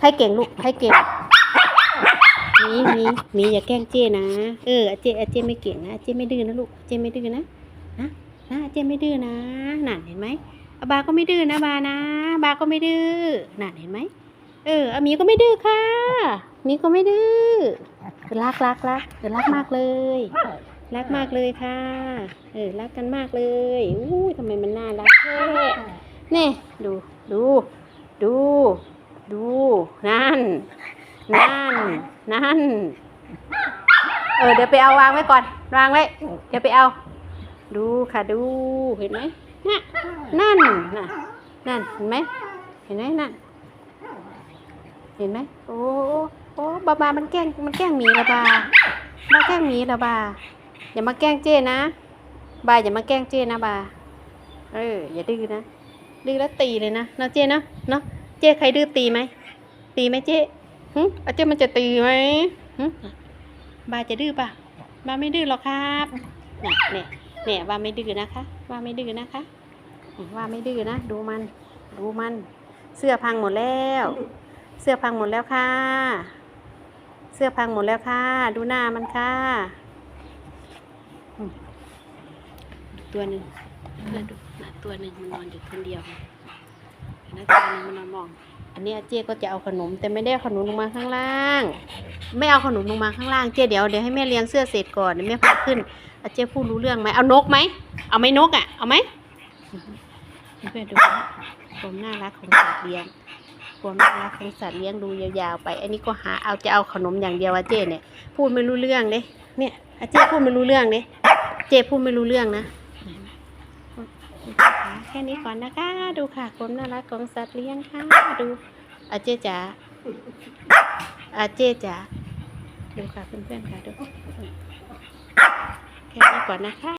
ให้เก่งลูกให้เก่งมีมีมีอย่าแกล้งเจ้นะ เออเจ้เจ้ไม่เก่งนะเจ้ไม่ดื้อนะลูกเจ้ไม่ดื้อนะนะนะเจ้ไม่ดื้อนะนั่นเห็นไหมอาบาก็ไม่ดื้อนะบานะบาก็ไม่ดื้อนั่นเห็นไหมเอออามีก็ไม่ดื้อค่ะมีก็ไม่ดื้อรักรักรักเออรักมากเลยรักมากเลยค่ะ เออรักกันมากเลยอู้ยทำไมมันน่ารักแท้นี่ดูดูดู ดู นั่น นั่น นั่น เออ เดี๋ยวไปเอาวางไว้ก่อน วางไว้ เดี๋ยวไปเอา ดูค่ะดู เห็นไหมน่ะนั่นน่ะนั่น เห็นไหม เห็นไหมนั่น เห็นไหม โอ้โอ้บาบา มันแกล้ง มันแกล้งหมีละบาบาแกล้งหมีละบา อย่ามาแกล้งเจ้นะ บาอย่ามาแกล้งเจ้นะบา เออ อย่าดื้อนะ ดื้อแล้วตีเลยนะ เนาะเจ้นะ เนาะ เจ้ใครดื้อตีไหม ตีไหมเจ้หึอาเจ้มันจะตีไหมหึบาจะดื้อปะบาไม่ดื้อหรอกครับเนี่ยเนี่ยเนี่ยบาไม่ดื้อนะคะบาไม่ดื้อนะคะ ว่าไม่ดื้อนะ ดูมัน ดูมัน เสื้อพังหมดแล้ว เสื้อพังหมดแล้วค่ะ เสื้อพังหมดแล้วค่ะ ดูหน้ามันค่ะตัวหนึ่งดูนะตัวหนึ่งมันนอนอยู่คนเดียว นะตัวหนึงมันนอนมอง อันนี้เจ๊ก็จะเอาขนม แต่ไม่ได้เอาขนมลงมาข้างล่าง ไม่เอาขนมลงมาข้างล่างเจ๊เดี๋ยวเดี๋ยวให้แม่เลี้ยงเสื้อเสร็จก่อนเดี๋ยวแม่พาขึ้นอาเจ๊พูดรู้เรื่องไหมเอานกไหมเอาไหมนกอะเอาไหมเพื่อนดูความน่ารักของสัตว์เลี้ยงความน่ารักของสัตว์เลี้ยงดูยาวๆไป อันนี้ก็หาเอาจะเอาขนมอย่างเดียวอาเจ๊เนี่ยพูดไม่รู้เรื่องเด้เนี่ยอาเจ๊พูดไม่รู้เรื่องเด้เจ๊พูดไม่รู้เรื่องนะ แค่นี้ก่อนนะคะ ดูค่ะความน่ารักของสัตว์เลี้ยงค่ะ ดูอาเจจ๋าอาเจจ๋าดูค่ะเพื่อนๆค่ะดูแค่นี้ก่อนนะคะ